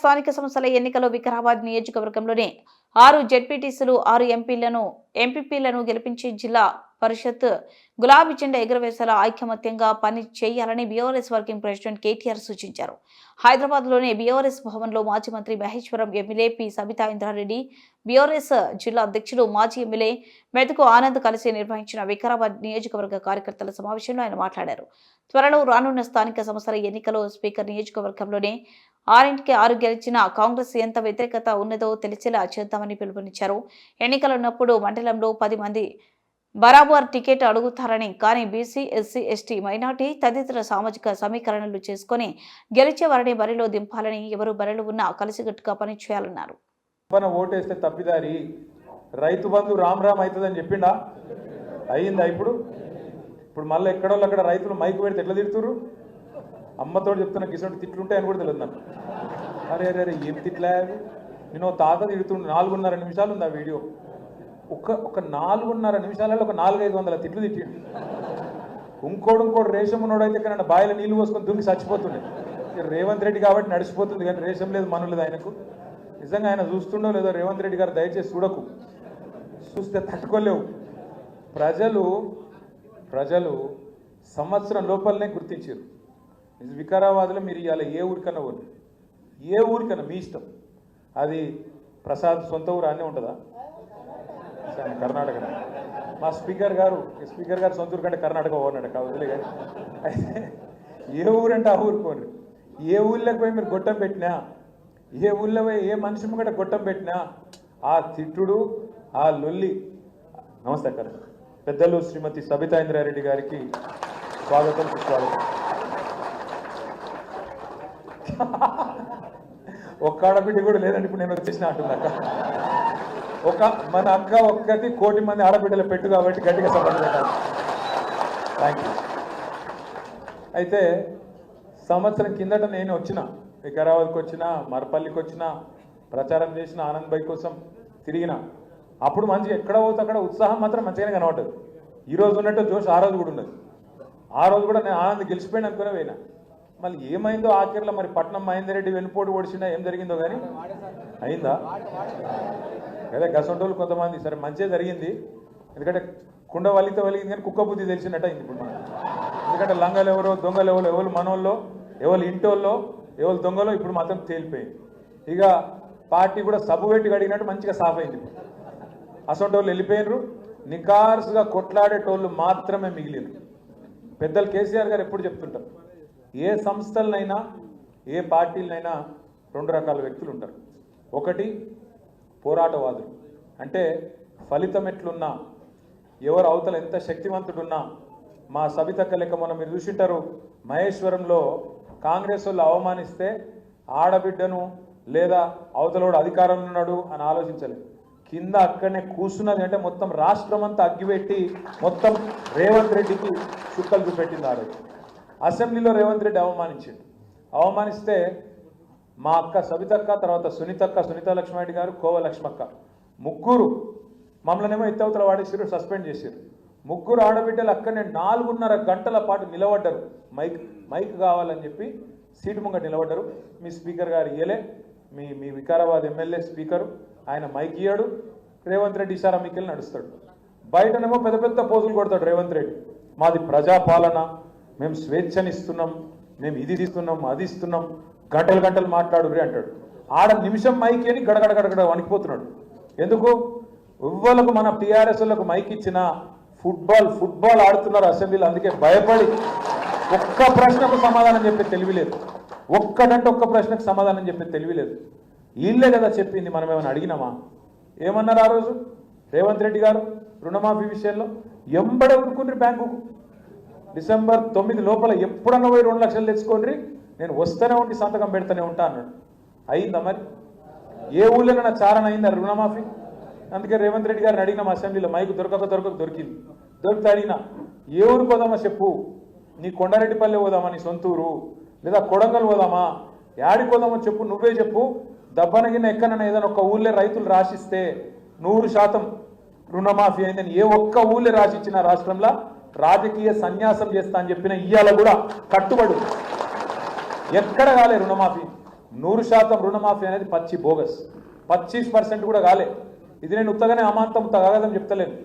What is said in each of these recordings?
స్థానిక సంస్థల ఎన్నికలో వికారాబాద్ నియోజకవర్గంలోనే ఆరు జెడ్పీటీసీలు ఆరు ఎంపీలను ఎంపీపీలను గెలిపించి జిల్లా పరిషత్ గులాబీ జెండా ఎగురవేసేలా ఐకమత్యంగా పని చేయాలని బీఆర్ఎస్ వర్కింగ్ ప్రెసిడెంట్ కేటీఆర్ సూచించారు. హైదరాబాద్లోని బీఆర్ఎస్ భవన్లో మాజీ మంత్రి Maheshwaram MLA P. Sabitha Indrareddy BRS జిల్లా అధ్యక్షులు మాజీ ఎమ్మెల్యే మెదకు ఆనంద్ కలిసి నిర్వహించిన వికారాబాద్ నియోజకవర్గ కార్యకర్తల సమావేశంలో ఆయన మాట్లాడారు. త్వరలో రానున్న స్థానిక సంస్థల ఎన్నికలో స్పీకర్ నియోజకవర్గంలోనే ఆరింటికి ఆరు గెలిచిన కాంగ్రెస్ ఎంత వ్యతిరేకత ఉన్నదో తెలిసేలా చేద్దామని పిలుపునిచ్చారు. ఎన్నికలున్నప్పుడు మండలంలో పది మంది బరాబర్ టికెట్ అడుగుతారని కానీ బీసీ ఎస్సీ ఎస్టీ మైనార్టీ తదితర సామాజిక సమీకరణలు చేసుకుని గెలిచే వారిని బరిలో దింపాలని ఎవరు బరిలో ఉన్నా కలిసికట్టుగా పనిచేయాలన్నారు. మన ఓటేస్తే తప్పిదారి రైతు బంధు రామ్ రామ్ అవుతుందని చెప్పిండా? అయ్యిందా ఇప్పుడు? ఇప్పుడు మళ్ళీ ఎక్కడోళ్ళు అక్కడ రైతులు మైకు పెడితే ఎట్లా తిడుతురు అమ్మతో చెప్తున్నా కిసోటి తిట్లుంటాయని కూడా తెలియదు నాకు. అరే అరే అరే ఏం తిట్లా నేను తాత తిడుతుండు నాలుగున్నర నిమిషాలు ఉంది ఆ వీడియో. ఒక ఒక నాలుగున్నర నిమిషాలలో ఒక నాలుగైదు వందల తిట్లు తిట్టిండు. ఇంకోడు ఇంకోడు రేషం ఉన్నోడైతే కానీ బాయిలో నీళ్ళు పోసుకొని దుంగి చచ్చిపోతుండే. రేవంత్ రెడ్డి కాబట్టి నడిచిపోతుంది కానీ రేషం లేదు మనం లేదు ఆయనకు. నిజంగా ఆయన చూస్తుండో లేదో రేవంత్ రెడ్డి గారు దయచేసి చూడకు. చూస్తే తట్టుకోలేవు. ప్రజలు ప్రజలు సంవత్సరం లోపలనే గుర్తించారు. వికారాబాద్లో మీరు ఇవాళ ఏ ఊరికన్నా ఊరు ఏ ఊరికన్నా మీ ఇష్టం. అది ప్రసాద్ సొంత ఊరు అన్నీ ఉంటుందా? సరే, కర్ణాటక. మా స్పీకర్ గారు స్పీకర్ గారు సొంత ఊరు కంటే కర్ణాటక పోన్నాడు కావద్దులే కానీ. అయితే ఏ ఊరంటే ఆ ఊరు పోండి. ఏ ఊళ్ళకి పోయి మీరు గొట్టం పెట్టినా ఏ ఊళ్ళో పోయి ఏ మనిషి కూడా గొట్టం పెట్టినా ఆ తిట్టుడు ఆ లొల్లి నమస్తే పెద్దలు శ్రీమతి సబితా ఇంద్రారెడ్డి గారికి స్వాగతం సుస్వాగతం. ఒక్క ఆడబిడ్డ కూడా లేదండి ఇప్పుడు నేను వచ్చేసిన అంటున్నా అక్క ఒక మన అక్క ఒక్కటి కోటి మంది ఆడబిడ్డలు పెట్టు కాబట్టి గట్టిగా సపోర్ట్ పెట్టాలి థ్యాంక్ యూ అయితే సంవత్సరం కిందట నేను వచ్చిన వికారాబాద్కి వచ్చిన మరపల్లికి వచ్చిన ప్రచారం చేసిన ఆనంద్ భాయ్ కోసం తిరిగిన అప్పుడు మంచిగా ఎక్కడ పోతే అక్కడ ఉత్సాహం మాత్రం మంచిగానే కనబడదు ఈ రోజు ఉన్నట్టు జోష్ ఆ రోజు కూడా ఉన్నది. ఆ రోజు కూడా నేను ఆనంద్ గెలిచిపోయాను అనుకునే పోయినా. మళ్ళీ ఏమైందో ఆఖరిలో మరి పట్నం మహేందర్ రెడ్డి వెనుపోటు ఓడిచినా ఏం జరిగిందో కానీ అయిందా? అదే గసంటోళ్ళు కొంతమంది సరే మంచిగా జరిగింది. ఎందుకంటే కుండ వలిత వలిగింది కానీ కుక్క బుద్ధి తెలిసినట్టు అయింది ఇప్పుడు మనం ఎందుకంటే లంగలు ఎవరో దొంగలు ఎవరు ఎవరు మనోళ్ళో ఎవరు ఇంటోళ్ళో ఎవరు దొంగలో ఇప్పుడు మాత్రం తేలిపోయింది. ఇక పార్టీ కూడా సబ్బు పెట్టి అడిగినట్టు మంచిగా సాఫ్ అయింది ఇప్పుడు. అసొంటోళ్ళు వెళ్ళిపోయినరు. నికార్సుగా కొట్లాడేటోళ్ళు మాత్రమే మిగిలినరు పెద్దలు కేసీఆర్ గారు ఎప్పుడు చెప్తుంటారు? ఏ సంస్థలనైనా ఏ పార్టీలనైనా రెండు రకాల వ్యక్తులు ఉంటారు. ఒకటి పోరాటవాదులు. అంటే ఫలితం ఎట్లున్నా ఎవరు అవతల ఎంత శక్తివంతుడున్నా మా సబితక్క లెక్క మనం మీరు చూసింటారు మహేశ్వరంలో కాంగ్రెస్ వాళ్ళు అవమానిస్తే ఆడబిడ్డను లేదా అవతలోడు అధికారంలో ఉన్నాడు అని ఆలోచించలేదు కింద అక్కడనే కూర్చున్నది అంటే మొత్తం రాష్ట్రం అంతా అగ్గిపెట్టి మొత్తం రేవంత్ రెడ్డికి చుక్కలు చూపెట్టింది ఆ రోజు అసెంబ్లీలో రేవంత్ రెడ్డి అవమానించిండు. అవమానిస్తే మా అక్క సబితక్క తర్వాత సునీతక్క సునీత లక్ష్మారెడ్డి గారు కోవ లక్ష్మక్క. ముగ్గురు మమ్మల్నేమో ఎత్తవతల వాడేసారు సస్పెండ్ చేశారు ముగ్గురు ఆడబిడ్డలు అక్కడనే నాలుగున్నర గంటల పాటు నిలబడ్డారు. మైక్ మైక్ కావాలని చెప్పి సీటు ముంగట నిలబడ్డారు. మీ స్పీకర్ గారు ఇయ్యలే. మీ మీ వికారాబాద్ ఎమ్మెల్యే స్పీకరు ఆయన మైక్ ఇయ్యాడు. రేవంత్ రెడ్డి ఇషారా మీకెళ్ళి నడుస్తాడు. బయటనేమో పెద్ద పెద్ద పోజులు కొడతాడు రేవంత్ రెడ్డి. మాది ప్రజాపాలన. మేము స్వేచ్ఛనిస్తున్నాం మేము ఇది ఇస్తున్నాం అది ఇస్తున్నాం గంటలు గంటలు మాట్లాడు అంటాడు. ఆడ నిమిషం మైకి అని గడగడ గడగడ వణికిపోతున్నాడు. ఎందుకు? ఎవ్వలకు మన టీఆర్ఎస్లకు మైక్ ఇచ్చిన ఫుట్బాల్ ఫుట్బాల్ ఆడుతున్నారు అసెంబ్లీలో అందుకే భయపడి ఒక్క ప్రశ్నకు సమాధానం చెప్పే తెలివిలేదు ఒక్కటంటే ఒక్క ప్రశ్నకు సమాధానం చెప్పే తెలివిలేదు వీళ్ళే కదా చెప్పింది మనం ఏమైనా అడిగినామా? ఏమన్నారు ఆ రోజు? రేవంత్ రెడ్డి గారు రుణమాఫీ విషయంలో? ఎంబడే ఉరుకుండ్రి బ్యాంకుకు. డిసెంబర్ తొమ్మిది లోపల ఎప్పుడన్నా పోయి రెండు లక్షలు తెచ్చుకోండి. నేను వస్తూనే ఉండి సంతకం పెడతానే ఉంటా అన్నాడు. అయిందా మరి? ఏ ఊళ్ళో చారణ అయిందా రుణమాఫీ? అందుకే రేవంత్ రెడ్డి గారిని అడిగినాం అసెంబ్లీలో మైకు దొరకక దొరకక దొరికింది. దొరికితే అడిగినా ఏ ఊరు పోదామా చెప్పు? నీ కొండారెడ్డిపల్లి పోదామా నీ సొంతూరు లేదా కొడంగల్ పోదామా? యాడికి పోదామో చెప్పు నువ్వే చెప్పు. దబ్బనగిన ఎక్కనన్నా ఏదైనా ఒక ఊళ్ళో రైతులు రాసిస్తే నూరు శాతం రుణమాఫీ అయిందని ఏ ఒక్క ఊళ్ళో రాసిచ్చిన రాష్ట్రంలో రాజకీయ సన్యాసం చేస్తా అని చెప్పిన ఇయ్యాల కూడా కట్టుబడి. ఎక్కడ కాలే రుణమాఫీ? నూరు శాతం రుణమాఫీ అనేది పచ్చి బోగస్. పచ్చీస్ పర్సెంట్ కూడా కాలే. ఇది నేను ఉత్తగానే అమాంతం తగదని చెప్తలేను.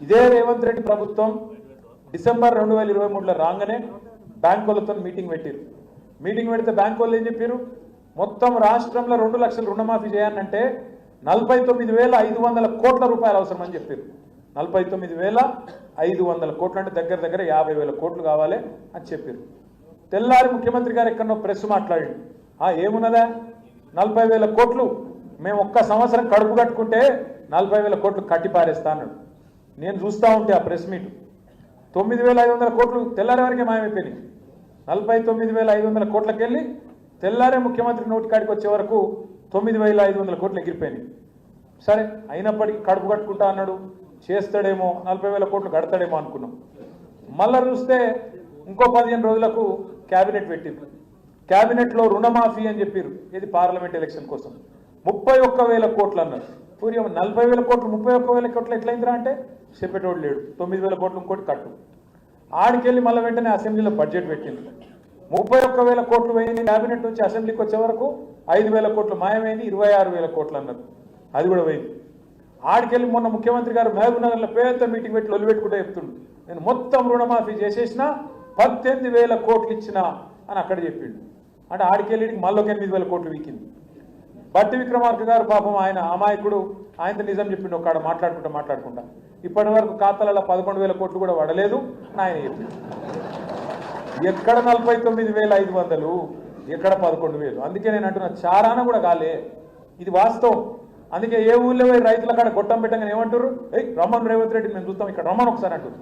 ఇదే రేవంత్ రెడ్డి ప్రభుత్వం డిసెంబర్ రెండు వేల ఇరవై మూడులో రాగానే బ్యాంకులతో మీటింగ్ పెట్టారు. మీటింగ్ పెడితే బ్యాంకు వాళ్ళు ఏం చెప్పారు? మొత్తం రాష్ట్రంలో రెండు లక్షల రుణమాఫీ చేయాలంటే నలభై తొమ్మిది వేల ఐదు వందల కోట్ల రూపాయలు అవసరం అని చెప్పారు. నలభై తొమ్మిది వేల ఐదు వందల కోట్లు అంటే దగ్గర దగ్గర యాభై వేల కోట్లు కావాలి అని చెప్పారు. తెల్లారి ముఖ్యమంత్రి గారు ఎక్కడో ప్రెస్ మాట్లాడి ఆ ఏమున్నదా? నలభై వేల కోట్లు. మేము ఒక్క సంవత్సరం కడుపు కట్టుకుంటే నలభై వేల కోట్లు కట్టిపారేస్తా అన్నాడు. నేను చూస్తూ ఉంటే ఆ ప్రెస్ మీట్. తొమ్మిది వేల ఐదు వందల కోట్లు తెల్లారి వరకే మాయమైపోయినాయి. నలభై తొమ్మిది వేల ఐదు వందల కోట్లకి వెళ్ళి తెల్లారే ముఖ్యమంత్రి నోటికాడికి వచ్చే వరకు తొమ్మిది వేల ఐదు వందల కోట్లు ఎగిరిపోయినాయి. సరే అయినప్పటికీ కడుపు కట్టుకుంటా అన్నాడు. చేస్తాడేమో నలభై వేల కోట్లు కడతాడేమో అనుకున్నాం. మళ్ళా చూస్తే ఇంకో పదిహేను రోజులకు క్యాబినెట్ పెట్టింది. క్యాబినెట్లో రుణమాఫీ అని చెప్పారు ఇది పార్లమెంట్ ఎలక్షన్ కోసం. ముప్పై ఒక్క వేల కోట్లు అన్నారు. పూర్యం నలభై వేల కోట్లు ముప్పై ఒక్క వేల కోట్లు ఎట్లయిందిరా అంటే చెప్పేటోడు లేడు. తొమ్మిది వేల కోట్లు ఇంకోటి కట్టు. ఆడికెళ్ళి మళ్ళీ వెంటనే అసెంబ్లీలో బడ్జెట్ పెట్టింది ముప్పై ఒక్క వేల కోట్లు పోయింది క్యాబినెట్ నుంచి అసెంబ్లీకి వచ్చే వరకు ఐదు వేల కోట్లు మాయమైంది ఇరవై ఆరు వేల కోట్లు అన్నారు. అది కూడా పోయింది. ఆడికెళ్ళి మొన్న ముఖ్యమంత్రి గారు మహబూబ్నగర్లో పేద పెద్ద మీటింగ్ పెట్టి ఒళ్ళు చెప్తుండు. నేను మొత్తం రుణమాఫీ చేసేసిన పద్దెనిమిది వేల కోట్లు ఇచ్చిన అని అక్కడ చెప్పిండు. అంటే ఆడికెళ్ళి మళ్ళీ ఒక ఎనిమిది వేల కోట్లు వీకింది. బట్టి విక్రమార్క గారు పాపం ఆయన అమాయకుడు. ఆయనతో నిజం చెప్పిండు ఒక్కడ మాట్లాడుకుంటా మాట్లాడుకుంటా. ఇప్పటి వరకు ఖాతాలలో పదకొండు వేల కోట్లు కూడా పడలేదు అని ఆయన చెప్పిండు. ఎక్కడ నలభై తొమ్మిది వేల ఐదు వందలు ఎక్కడ పదకొండు వేలు. అందుకే నేను అంటున్నా చారాన కూడా కాలే. ఇది వాస్తవం. అందుకే ఏ ఊళ్ళో పోయి రైతుల కాడ గొట్టం పెట్టగానే ఏమంటారు ఏ రమ్మన్ రేవంత్ రెడ్డి మేము చూస్తాం ఇక్కడ రమ్మన్ ఒకసారి అంటారు